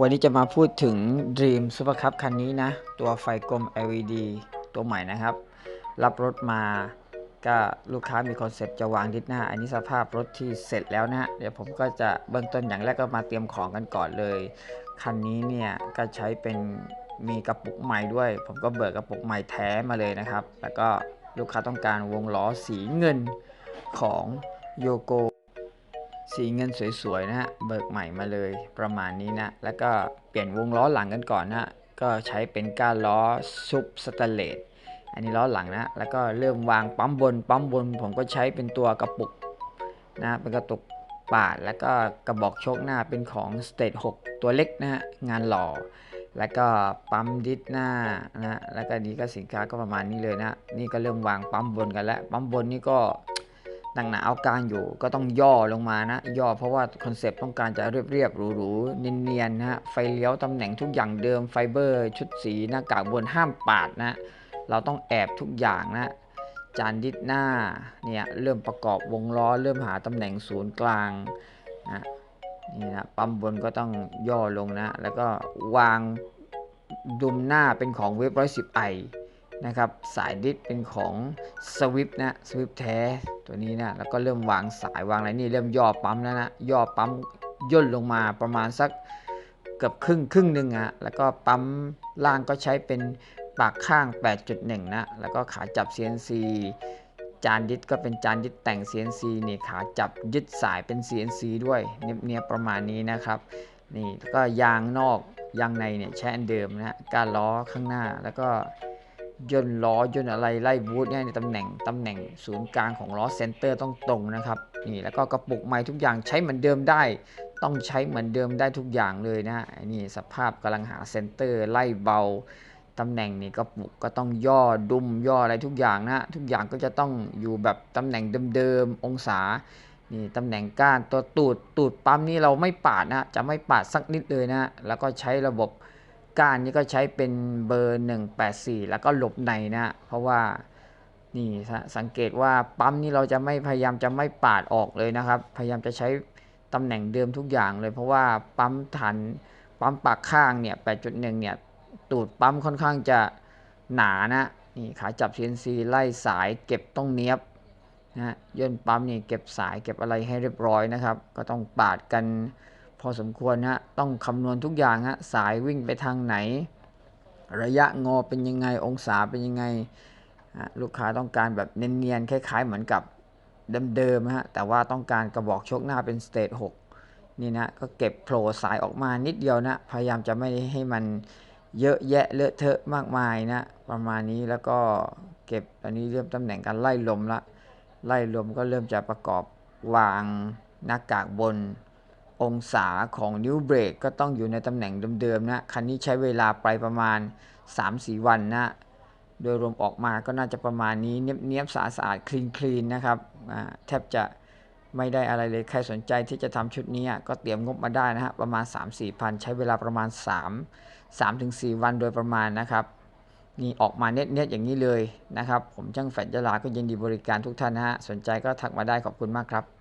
วันนี้จะมาพูดถึง Dream Super Cup คันนี้นะ ตัวไฟกลม LED ตัวใหม่นะครับ รับรถมาก็ลูกค้ามีคอนเซ็ปต์จะวางดิสหน้า อันนี้สภาพรถที่เสร็จแล้วนะฮะเดี๋ยวผมก็จะเบื้องต้นอย่างแรกก็มาเตรียมของกันก่อนเลย คันนี้เนี่ยก็ใช้เป็นมีกระปุกใหม่ด้วย ผมก็เบิกกระปุกใหม่แท้มาเลยนะครับ แล้วก็ลูกค้าต้องการวงล้อสีเงินของโยโก สีเงินสวยๆนะฮะเบิกใหม่มาเลยประมาณนี้นะ แล้วก็เปลี่ยนวงล้อหลังกันก่อนนะก็ใช้เป็นก้านล้อซุปสแตเลสอันนี้ล้อหลังนะ แล้วก็เริ่มวางปั๊มบนปั๊มบน ผมก็ใช้เป็นตัวกระปุกนะเป็นกระตุกปาด แล้วก็กระบอกโชคหน้าเป็นของ Stage 6ตัวเล็กนะฮะงานหล่อ แล้วก็ปั๊มดิสหน้านะแล้วก็นี้ก็สินค้าก็ประมาณนี้เลยนะ นี่ก็เริ่มวางปั๊มบนกันแล้ว ปั๊มบนนี่ก็ หนักหนาเอาการอยู่ก็ต้องย่อลงมานะ ย่อเพราะว่าคอนเซปต์ต้องการจะเรียบเรียบๆหรูๆเนียนๆนะฮะไฟเลี้ยวตำแหน่งทุกอย่างเดิมไฟเบอร์ ชุดสีหน้ากากบนห้ามปาดนะเราต้องแอบทุกอย่างนะจานดิสหน้าเนี่ยเริ่มประกอบวงล้อ เริ่มหาตำแหน่งศูนย์กลางนะนี่นะปั๊มบนก็ต้องย่อลงนะ แล้วก็วางดุมหน้าเป็นของเว็บร้อยสิบไอ นะครับสายดิสเป็นของสวิปนะสวิปแท้ตัวนี้นะแล้วก็เริ่มวางสายวางอะไรนี่เริ่มย่อปั๊มแล้วนะย่อปั๊มย่นลงมาประมาณสักเกือบครึ่งครึ่งหนึ่งอะแล้วก็ปั๊มล่างก็ใช้เป็นปากข้าง 8.1 นะ แล้วก็ขาจับ CNC จานดิสก็เป็นจานดิสแต่ง CNC นี่ขาจับยึดสายเป็น CNC ด้วยเนียบๆประมาณนี้นะครับนี่แล้วก็ยางนอกยางในเนี่ยใช้อันเดิมนะการล้อข้างหน้าแล้วก็ ย่นล้อย่นอะไรไล่บูทเนี่ยในตำแหน่งตำแหน่งศูนย์กลางของล้อเซนเตอร์ต้องตรงนะครับนี่แล้วก็กระปุกไม้ทุกอย่างใช้เหมือนเดิมได้ ต้องใช้เหมือนเดิมได้ทุกอย่างเลยนะนนี่สภาพกำลังหาเซนเตอร์ไล่เบาตำแหน่งนี่กระปุกก็ต้องย่อดุมย่ออะไรทุกอย่างนะทุกอย่างก็จะต้องอยู่แบบตำแหน่งเดิมๆองศานี่ตำแหน่งก้านตัวตูดตูดปั๊มนี่เราไม่ปาดนะจะไม่ปาดสักนิดเลยนะแล้วก็ใช้ระบบ ก้านนี้ก็ใช้เป็นเบอร์ 184 แล้วก็หลบในนะ เพราะว่านี่สังเกตว่าปั๊มนี้เราจะไม่พยายามจะไม่ปาดออกเลยนะครับ พยายามจะใช้ตำแหน่งเดิมทุกอย่างเลย เพราะว่าปั๊มทันปั๊มปากข้างเนี่ย8.1 เนี่ยตูดปั๊มค่อนข้างจะหนานะนี่ขาจับ CNC ไล่สายเก็บต้องเนี้ยบนะย่นปั๊มนี่เก็บสายเก็บอะไรให้เรียบร้อยนะครับ ก็ต้องปาดกัน อสมควรฮะต้องคำนวณทุกอย่างฮะสายวิ่งไปทางไหน ระยะงอเป็นยังไงองศาเป็นยังไงลูกค้าต้องการแบบเนียนๆคล้าย ๆ เหมือนกับเดิมๆฮะแต่ว่าต้องการกระบอกชคหน้าเป็นสเตจ6นี่นะก็เก็บโผล่สายออกมานิดเดียวนะพยายามจะไม่ให้มันเยอะแยะเลอะเทอะมากมายนะประมาณนี้แล้วก็เก็บอันนี้เริ่มตำแหน่งการไล่ลมละไล่ลมก็เริ่มจะประกอบวางหน้ากากบน องศาของนิ้วเบรกก็ต้องอยู่ในตำแหน่งเดิมๆนะ คันนี้ใช้เวลาไปประมาณ 3-4 วันนะ โดยรวมออกมาก็น่าจะประมาณนี้เนียบๆสะอาดๆคลีนคลีนนะครับ แทบจะไม่ได้อะไรเลย ใครสนใจที่จะทำชุดนี้ก็เตรียมงบมาได้นะฮะ ประมาณ 3-4พัน ใช้เวลาประมาณ 3 3-4 วันโดยประมาณนะครับ นี่ออกมาเน็ตๆอย่างนี้เลยนะครับ ผมช่างแฟดยะลาก็ยินดีบริการทุกท่านนะฮะ สนใจก็ทักมาได้ขอบคุณมากครับ